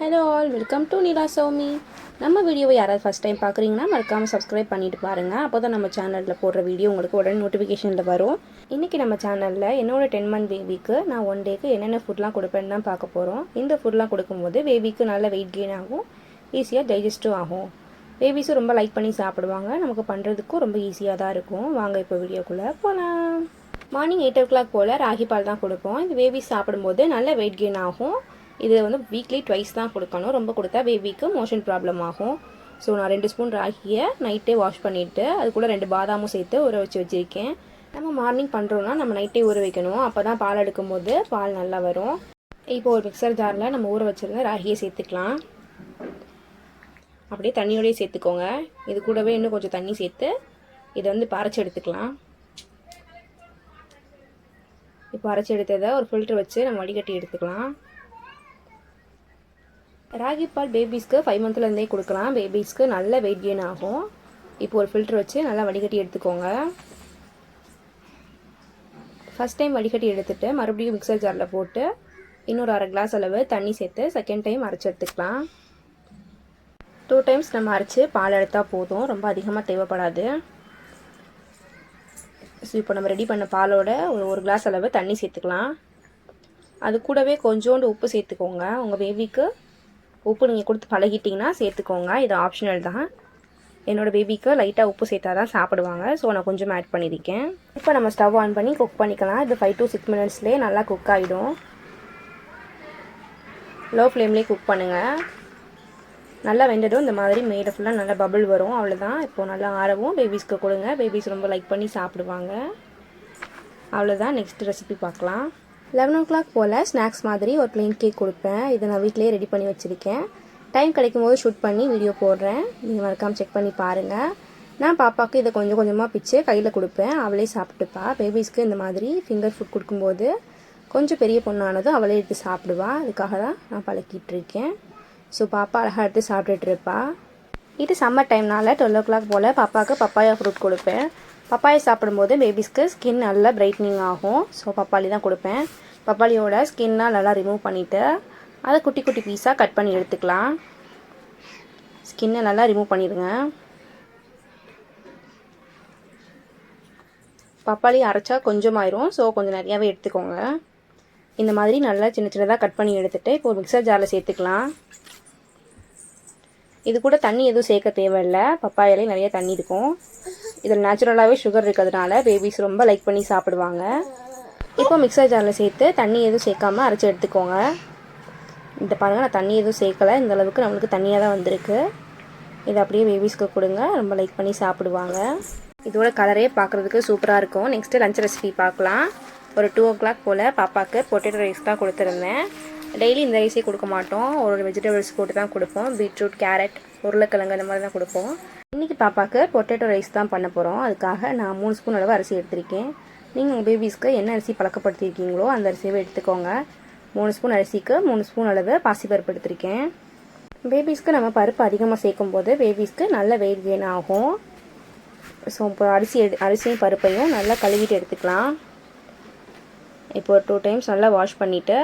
Hello all welcome to Neela Sowmi நம்ம வீடியோவை யாராவது ஃபஸ்ட் டைம் பார்க்குறீங்கன்னா மறக்காமல் சப்ஸ்கிரைப் பண்ணிட்டு பாருங்கள் அப்போ தான் நம்ம சேனலில் போடுற வீடியோ உங்களுக்கு உடனே நோட்டிஃபிகேஷனில் வரும். இன்றைக்கி நம்ம சேனலில் என்னோட டென் மந்த் பேபிக்கு நான் ஒன் டேக்கு என்னென்ன ஃபுட்லாம் கொடுப்பேன்னு தான் பார்க்க போகிறோம் இந்த ஃபுட்லாம் கொடுக்கும்போது பேபிக்கு நல்ல வெயிட் கெயின் ஆகும் ஈஸியாக டைஜஸ்டும் ஆகும். பேபிஸும் ரொம்ப லைக் பண்ணி சாப்பிடுவாங்க. நமக்கு பண்ணுறதுக்கும் ரொம்ப ஈஸியாக தான் இருக்கும். வாங்க இப்போ வீடியோக்குள்ளே போகலாம் மார்னிங் எயிட் ஓ கிளாக் போல் ராகி பால் தான் கொடுப்போம். இந்த பேபிஸ் சாப்பிடும்போது நல்ல வெயிட் கெயின் ஆகும். இது வந்து வீக்லி ட்வைஸ் தான் கொடுக்கணும். ரொம்ப கொடுத்தா பேபிக்கு மோஷன் ப்ராப்ளம் ஆகும். ஸோ நான் ரெண்டு ஸ்பூன் ராகியை நைட்டே வாஷ் பண்ணிவிட்டு அது கூட ரெண்டு பாதாமும் சேர்த்து ஊற வச்சு வச்சுருக்கேன். நம்ம மார்னிங் பண்ணுறோன்னா நம்ம நைட்டே ஊற வைக்கணும். அப்போ தான் பால் எடுக்கும்போது பால் நல்லா வரும். இப்போ ஒரு மிக்சர் ஜாரில் நம்ம ஊற வச்சுருந்த ராகியை சேர்த்துக்கலாம். அப்படியே தண்ணியோடய சேர்த்துக்கோங்க. இது கூடவே இன்னும் கொஞ்சம் தண்ணி சேர்த்து இதை வந்து பறைச்சி எடுத்துக்கலாம். இப்போ அரைச்சி எடுத்ததை ஒரு ஃபில்ட்ரு வச்சு நம்ம வடிகட்டி எடுத்துக்கலாம். ராகி பால் பேபிஸ்க்கு ஃபைவ் மந்த்லேருந்தே கொடுக்கலாம். பேபிஸ்க்கு நல்ல வெயிட் கெயின் ஆகும். இப்போ ஒரு ஃபில்டர் வச்சு நல்லா வடிகட்டி எடுத்துக்கோங்க. ஃபஸ்ட் டைம் வடிகட்டி எடுத்துகிட்டு மறுபடியும் மிக்சர் ஜாரில் போட்டு இன்னொரு அரை கிளாஸ் அளவு தண்ணி சேர்த்து செகண்ட் டைம் அரைச்சி எடுத்துக்கலாம். டூ டைம்ஸ் நம்ம அரைச்சி பால் எடுத்தால் போதும். ரொம்ப அதிகமாக தேவைப்படாது. ஸோ இப்போ நம்ம ரெடி பண்ண பாலோட ஒரு ஒரு கிளாஸ் அளவு தண்ணி சேர்த்துக்கலாம். அது கூடவே கொஞ்சோண்டு உப்பு சேர்த்துக்கோங்க. உங்கள் பேபிக்கு உப்பு நீங்கள் கொடுத்து பழகிட்டிங்கன்னா சேர்த்துக்கோங்க. இது ஆப்ஷனல் தான். என்னோடய பேபிக்கு லைட்டாக உப்பு சேர்த்தா தான் சாப்பிடுவாங்க. ஸோ நான் கொஞ்சம் ஆட் பண்ணியிருக்கேன். இப்போ நம்ம ஸ்டவ் ஆன் பண்ணி குக் பண்ணிக்கலாம். இது ஃபைவ் டு சிக்ஸ் மினிட்ஸ்லேயே நல்லா குக் ஆகிடும் லோ ஃப்ளேம்லேயே குக் பண்ணுங்கள் நல்லா வெந்ததும் இந்த மாதிரி மேலே ஃபுல்லாக நல்லா பபுள் வரும். அவ்வளோதான் இப்போது நல்லா ஆறவும் பேபிஸ்க்கு கொடுங்க. பேபிஸ் ரொம்ப லைக் பண்ணி சாப்பிடுவாங்க. அவ்வளோதான் நெக்ஸ்ட் ரெசிபி பார்க்கலாம். லெவன் ஓ கிளாக் போல் ஸ்நாக்ஸ் மாதிரி ஒரு ப்ளெயின் கேக் கொடுப்பேன். இதை நான் வீட்டிலேயே ரெடி பண்ணி வச்சுருக்கேன். டைம் கிடைக்கும் போது ஷூட் பண்ணி வீடியோ போடுறேன். நீங்கள் மறக்காமல் செக் பண்ணி பாருங்கள் நான் பாப்பாவுக்கு இதை கொஞ்சம் கொஞ்சமாக பிச்சு கையில் கொடுப்பேன். அவளே சாப்பிட்டுப்பா. பேபிஸ்க்கு இந்த மாதிரி ஃபிங்கர் ஃபுட் கொடுக்கும்போது கொஞ்சம் பெரிய பொண்ணானதும் அவளே எடுத்து சாப்பிடுவா. அதுக்காக தான் நான் பழக்கிட்டு இருக்கேன். ஸோ பாப்பா அழகாக எடுத்து சாப்பிட்டுட்டு இருப்பா. இது சம்மர் டைம்னால டுவெல் ஓ கிளாக் போல் பாப்பாவுக்கு பப்பாயா ஃப்ரூட் கொடுப்பேன். பப்பாளி சாப்பிடும்போது பேபிஸ்க்கு ஸ்கின் நல்லா பிரைட்னிங் ஆகும். ஸோ பப்பாளி தான் கொடுப்பேன். பப்பாளியோட ஸ்கின்னால் நல்லா ரிமூவ் பண்ணிவிட்டு அதை குட்டி குட்டி பீஸாக கட் பண்ணி எடுத்துக்கலாம். ஸ்கின்னை நல்லா ரிமூவ் பண்ணிடுங்க. பப்பாளி அரைச்சா கொஞ்சமாயிரும். ஸோ கொஞ்சம் நிறையாவே எடுத்துக்கோங்க. இந்த மாதிரி நல்லா சின்ன சின்னதாக கட் பண்ணி எடுத்துகிட்டு இப்போ ஒரு மிக்சர் ஜாரில் சேர்த்துக்கலாம். இது கூட தண்ணி எதுவும் சேர்க்க தேவையில்லை. பப்பாயிலே நிறைய தண்ணி இருக்கும். இதில் நேச்சுரலாகவே சுகர் இருக்கிறதுனால பேபிஸ் ரொம்ப லைக் பண்ணி சாப்பிடுவாங்க. இப்போ மிக்சர் ஜாரில் சேர்த்து தண்ணி எதுவும் சேர்க்காமல் அரைச்சி எடுத்துக்கோங்க. இந்த பாருங்கள் நான் தண்ணி எதுவும் சேர்க்கலை. இந்த அளவுக்கு நம்மளுக்கு தண்ணியாக தான் வந்திருக்கு. இதை அப்படியே பேபிஸ்க்கு கொடுங்க. ரொம்ப லைக் பண்ணி சாப்பிடுவாங்க. இதோட கலரே பார்க்குறதுக்கு சூப்பராக இருக்கும். நெக்ஸ்ட்டு லஞ்ச் ரெசிபி பார்க்கலாம். ஒரு டூ ஓ கிளாக் போல் பாப்பாவுக்கு பொட்டேட்டோ ரைஸ் தான் கொடுத்துருந்தேன். டெய்லி இந்த ரைஸே கொடுக்க மாட்டோம். ஒரு வெஜிடபிள்ஸ் போட்டு தான் கொடுப்போம். பீட்ரூட் கேரட் உருளைக்கிழங்கு இந்த மாதிரி தான் கொடுப்போம். இன்றைக்கி பாப்பாவுக்கு பொட்டேட்டோ ரைஸ் தான் பண்ண போகிறோம் அதுக்காக நான் மூணு ஸ்பூன் அளவு அரிசி எடுத்திருக்கேன். நீங்கள் உங்கள் பேபிஸ்க்கு என்ன அரிசி பழக்கப்படுத்தியிருக்கீங்களோ அந்த அரிசியவே எடுத்துக்கோங்க. மூணு ஸ்பூன் அரிசிக்கு மூணு ஸ்பூன் அளவு பாசிப்பருப்பு எடுத்திருக்கேன். பேபிஸ்க்கு நம்ம பருப்பு அதிகமாக சேர்க்கும் போது பேபிஸ்க்கு நல்ல வெயிட் கெயின் ஆகும். ஸோ இப்போ அரிசி எடு அரிசியும் பருப்பையும் நல்லா கழுவிட்டு எடுத்துக்கலாம். இப்போ ஒரு டூ டைம்ஸ் நல்லா வாஷ் பண்ணிவிட்டு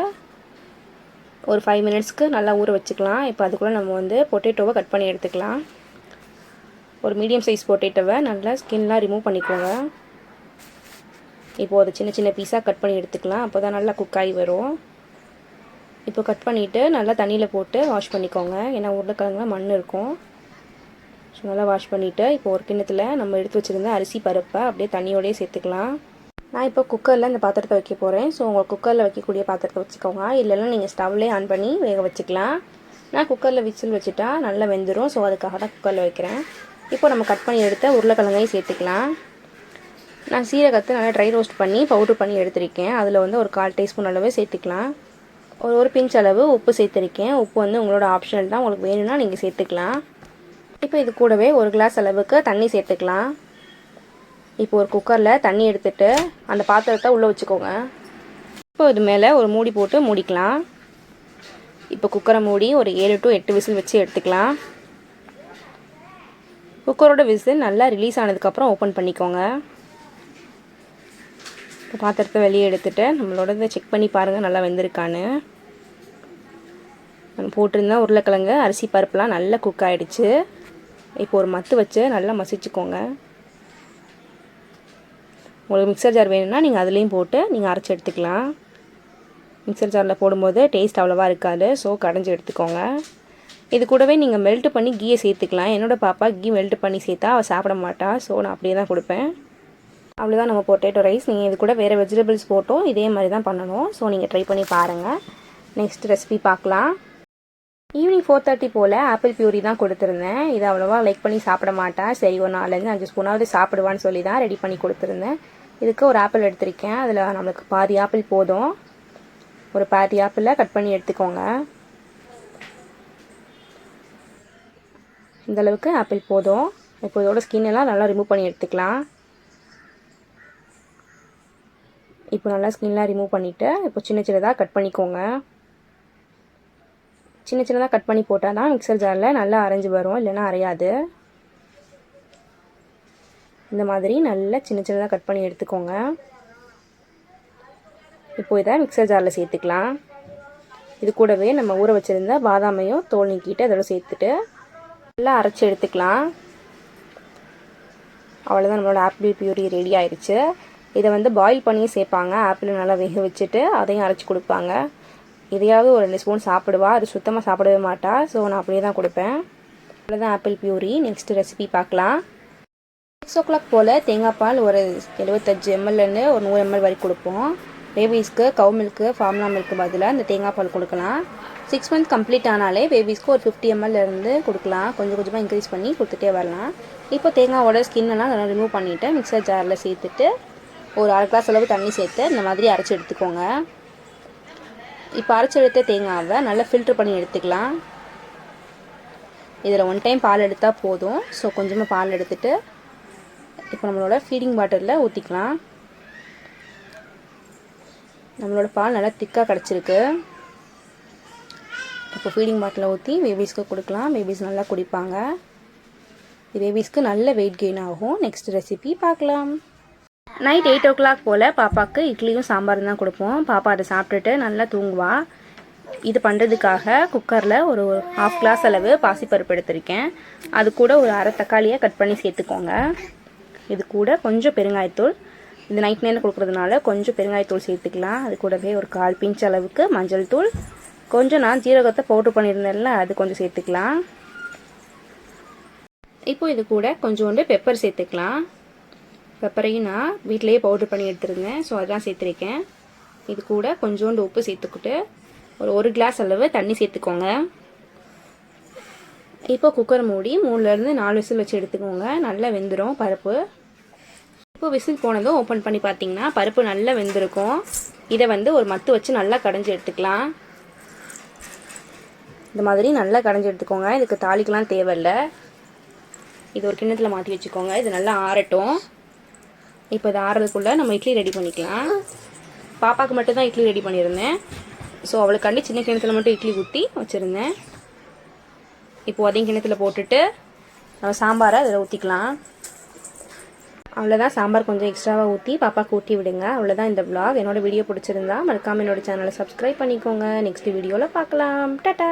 ஒரு ஃபைவ் மினிட்ஸ்க்கு நல்லா ஊற வச்சுக்கலாம். இப்போ அதுக்குள்ளே நம்ம வந்து பொட்டேட்டோவை கட் பண்ணி எடுத்துக்கலாம். ஒரு மீடியம் சைஸ் பொட்டேட்டோவை நல்லா ஸ்கின்லாம் ரிமூவ் பண்ணிக்கோங்க. இப்போது அதை சின்ன சின்ன பீஸாக கட் பண்ணி எடுத்துக்கலாம். அப்போ தான் நல்லா குக் ஆகி வரும். இப்போ கட் பண்ணிவிட்டு நல்லா தண்ணியில் போட்டு வாஷ் பண்ணிக்கோங்க. ஏன்னா உருளைக்கிழங்குல மண் இருக்கும். ஸோ நல்லா வாஷ் பண்ணிவிட்டு இப்போ ஒரு கிண்ணத்தில் நம்ம எடுத்து வச்சுருந்த அரிசி பருப்பை அப்படியே தண்ணியோடய சேர்த்துக்கலாம். நான் இப்போ குக்கரில் இந்த பாத்திரத்தை வைக்க போகிறேன் ஸோ உங்கள் குக்கரில் வைக்கக்கூடிய பாத்திரத்தை வச்சுக்கோங்க. இல்லைன்னா நீங்கள் ஸ்டவ்லேயே ஆன் பண்ணி வேக வச்சுக்கலாம். நான் குக்கரில் விசில் வச்சுட்டா நல்லா வெந்துடும் ஸோ அதுக்காக தான் குக்கரில் வைக்கிறேன். இப்போ நம்ம கட் பண்ணி எடுத்த உருளைக்கிழங்கையும் சேர்த்துக்கலாம். நான் சீரகத்தை நல்லா ட்ரை ரோஸ்ட் பண்ணி பவுட்ரு பண்ணி எடுத்திருக்கேன். அதில் வந்து ஒரு கால் டீஸ்பூன் அளவு சேர்த்துக்கலாம். ஒரு ஒரு பிஞ்ச் அளவு உப்பு சேர்த்துருக்கேன். உப்பு வந்து உங்களோட ஆப்ஷனல் தான். உங்களுக்கு வேணும்னா நீங்கள் சேர்த்துக்கலாம். இப்போ இது கூடவே ஒரு கிளாஸ் அளவுக்கு தண்ணி சேர்த்துக்கலாம். இப்போ ஒரு குக்கரில் தண்ணி எடுத்துட்டு அந்த பாத்திரத்தை உள்ளே வச்சுக்கோங்க. இப்போ இது மேலே ஒரு மூடி போட்டு மூடிக்கலாம். இப்போ குக்கரை மூடி ஒரு ஏழு டு எட்டு விசில் வச்சு எடுத்துக்கலாம். குக்கரோட விசில் நல்லா ரிலீஸ் ஆனதுக்கப்புறம் ஓப்பன் பண்ணிக்கோங்க. இப்போ பாத்திரத்தை வெளியே எடுத்துகிட்டு நம்மளோட இதை செக் பண்ணி பாருங்கள் நல்லா வெந்திருக்கான்னு. போட்டிருந்தேன் உருளைக்கிழங்கு அரிசி பருப்புலாம் நல்லா குக் ஆகிடுச்சு இப்போ ஒரு மத்து வச்சு நல்லா மசிச்சுக்கோங்க. உங்களுக்கு மிக்சர் ஜார் வேணும்னா நீங்கள் அதுலேயும் போட்டு நீங்கள் அரைச்சி எடுத்துக்கலாம். மிக்சர் ஜாரில் போடும்போது டேஸ்ட் அவ்வளோவா இருக்காது ஸோ கடைஞ்சி எடுத்துக்கோங்க. இது கூடவே நீங்கள் மெல்ட் பண்ணி கீயை சேர்த்துக்கலாம். என்னோடய பாப்பா கீ மெல்ட் பண்ணி சேர்த்தா அவள் சாப்பிட மாட்டாள் ஸோ நான் அப்படியே தான் கொடுப்பேன். அவ்வளோதான் நம்ம பொட்டேட்டோ ரைஸ் நீங்கள் இது கூட வேறு வெஜிடபிள்ஸ் போட்டோம் இதே மாதிரி தான் பண்ணணும். ஸோ நீங்கள் ட்ரை பண்ணி பாருங்கள் நெக்ஸ்ட் ரெசிபி பார்க்கலாம் ஈவினிங் ஃபோர் தேர்ட்டி போல் ஆப்பிள் பியூரி தான் கொடுத்துருந்தேன். இது அவ்வளோவா லைக் பண்ணி சாப்பிட மாட்டேன் சரி ஒரு நாலுலேருந்து அஞ்சு ஸ்பூனாவது சாப்பிடுவான்னு சொல்லி தான் ரெடி பண்ணி கொடுத்துருந்தேன். இதுக்கு ஒரு ஆப்பிள் எடுத்திருக்கேன். அதில் நம்மளுக்கு பாதி ஆப்பிள் போதும். ஒரு பாதி ஆப்பிளில் கட் பண்ணி எடுத்துக்கோங்க. இந்தளவுக்கு ஆப்பிள் போதும். இப்போ இதோட ஸ்கின் எல்லாம் நல்லா ரிமூவ் பண்ணி எடுத்துக்கலாம். இப்போ நல்லா ஸ்கின்லாம் ரிமூவ் பண்ணிவிட்டு இப்போ சின்ன சின்னதாக கட் பண்ணிக்கோங்க. சின்ன சின்னதாக கட் பண்ணி போட்டால் தான் மிக்சர் ஜாரில் நல்லா அரைஞ்சி வரும் இல்லைன்னா அரையாது. இந்த மாதிரி நல்லா சின்ன சின்னதாக கட் பண்ணி எடுத்துக்கோங்க. இப்போ இதை மிக்சர் ஜாரில் சேர்த்துக்கலாம். இது கூடவே நம்ம ஊற வச்சுருந்த பாதாமையும் தோல் நீக்கிட்டு அதோட சேர்த்துட்டு நல்லா அரைச்சி எடுத்துக்கலாம். அவ்வளோதான் நம்மளோட ஆப்பிள் பியூரி ரெடி ஆயிடுச்சு இதை வந்து பாயில் பண்ணி சேர்ப்பாங்க. ஆப்பிள் நல்லா வேக வச்சுட்டு அதையும் அரைச்சி கொடுப்பாங்க. இதையாவது ஒரு ரெண்டு ஸ்பூன் சாப்பிடுவா. அது சுத்தமாக சாப்பிடவே மாட்டா. ஸோ நான் அப்படியே தான் கொடுப்பேன். அவ்வளோதான் ஆப்பிள் பியூரி நெக்ஸ்ட் ரெசிபி பார்க்கலாம். சிக்ஸ் ஓ கிளாக் போல் தேங்காய் பால் ஒரு எழுபத்தஞ்சு எம்எல்லேருந்து ஒரு நூறு எம்எல் வரைக்கும் கொடுப்போம். பேபிஸ்க்கு கவு மில்க்கு ஃபார்முலா மில்க்கு பதிலாக இந்த தேங்காய் பால் கொடுக்கலாம். சிக்ஸ் மந்த் கம்ப்ளீட் ஆனாலே பேபிஸ்க்கு ஒரு ஃபிஃப்டி எம்எல்லேருந்து கொடுக்கலாம். கொஞ்சம் கொஞ்சமாக இன்க்ரீஸ் பண்ணி கொடுத்துட்டே வரலாம். இப்போ தேங்காவோட ஸ்கின்னெல்லாம் நல்லா ரிமூவ் பண்ணிவிட்டு மிக்சர் ஜாரில் சேர்த்துட்டு ஒரு அரை கிளாஸ் அளவு தண்ணி சேர்த்து இந்த மாதிரி அரைச்சி எடுத்துக்கோங்க. இப்போ அரைச்சி எடுத்த தேங்காவை நல்லா ஃபில்ட்ரு பண்ணி எடுத்துக்கலாம். இதில் ஒன் டைம் பால் எடுத்தால் போதும். ஸோ கொஞ்சமாக பால் எடுத்துகிட்டு இப்போ நம்மளோட ஃபீடிங் பாட்டிலில் ஊற்றிக்கலாம் நம்மளோட பால் நல்லா திக்காக கிடச்சிருக்கு. இப்போ ஃபீடிங் பாட்டில் ஊற்றி பேபிஸ்க்கு கொடுக்கலாம். பேபிஸ் நல்லா குடிப்பாங்க. பேபிஸ்க்கு நல்ல வெயிட் கெயின் ஆகும். நெக்ஸ்ட் ரெசிபி பார்க்கலாம். நைட் எயிட் ஓ கிளாக் போல் பாப்பாவுக்கு இட்லியும் சாம்பார் தான் கொடுப்போம். பாப்பா அதை சாப்பிட்டுட்டு நல்லா தூங்குவா. இது பண்ணுறதுக்காக குக்கரில் ஒரு ஹாஃப் கிளாஸ் அளவு பாசிப்பருப்பு எடுத்திருக்கேன். அது கூட ஒரு அரை தக்காளியை கட் பண்ணி சேர்த்துக்கோங்க. இது கூட கொஞ்சம் பெருங்காயத்தூள் இந்த நைட் நேரம் கொடுக்குறதுனால கொஞ்சம் பெருங்காயத்தூள் சேர்த்துக்கலாம். அது கூடவே ஒரு கால் பிஞ்ச் அளவுக்கு மஞ்சள் தூள். கொஞ்சம் நான் ஜீரகத்தை பவுட்ரு பண்ணியிருந்தேன்ல அது கொஞ்சம் சேர்த்துக்கலாம். இப்போ இது கூட கொஞ்சோண்டு பெப்பர் சேர்த்துக்கலாம். பெப்பரையும் நான் வீட்டிலேயே பவுட்ரு பண்ணி எடுத்துருந்தேன் ஸோ அதான் சேர்த்துருக்கேன். இது கூட கொஞ்சோண்டு உப்பு சேர்த்துக்கிட்டு ஒரு ஒரு கிளாஸ் அளவு தண்ணி சேர்த்துக்கோங்க. இப்போ குக்கர் மூடி மூணுலேருந்து நாலு விசில் வச்சு எடுத்துக்கோங்க. நல்லா வெந்துடும் பருப்பு. இப்போ விசில் போனதும் ஓப்பன் பண்ணி பார்த்தீங்கன்னா பருப்பு நல்லா வெந்திருக்கும். இதை வந்து ஒரு மத்து வச்சு நல்லா கடைஞ்சி எடுத்துக்கலாம். இந்த மாதிரி நல்லா கடைஞ்சி எடுத்துக்கோங்க. இதுக்கு தாளிக்கெலாம் தேவையில்லை. இது ஒரு கிண்ணத்தில் மாற்றி வச்சுக்கோங்க. இது நல்லா ஆறட்டும். இப்போ இது ஆறதுக்குள்ளே நம்ம இட்லி ரெடி பண்ணிக்கலாம். பாப்பாவுக்கு மட்டும்தான் இட்லி ரெடி பண்ணியிருந்தேன். ஸோ அவளுக்காண்டி சின்ன கிணத்துல மட்டும் இட்லி ஊற்றி வச்சுருந்தேன். இப்போ அதையும் கிணத்துல போட்டுட்டு நம்ம சாம்பாரை அதில் ஊற்றிக்கலாம் அவ்வளோதான் சாம்பார் கொஞ்சம் எக்ஸ்ட்ராவாக ஊற்றி பாப்பாவுக்கு கூட்டி விடுங்க. அவ்வளோதான் இந்த விளாக் என்னோட வீடியோ பிடிச்சிருந்தா மறக்காமல் என்னோட சேனலை சப்ஸ்கிரைப் பண்ணிக்கோங்க. நெக்ஸ்ட் வீடியோவில் பார்க்கலாம். டாட்டா!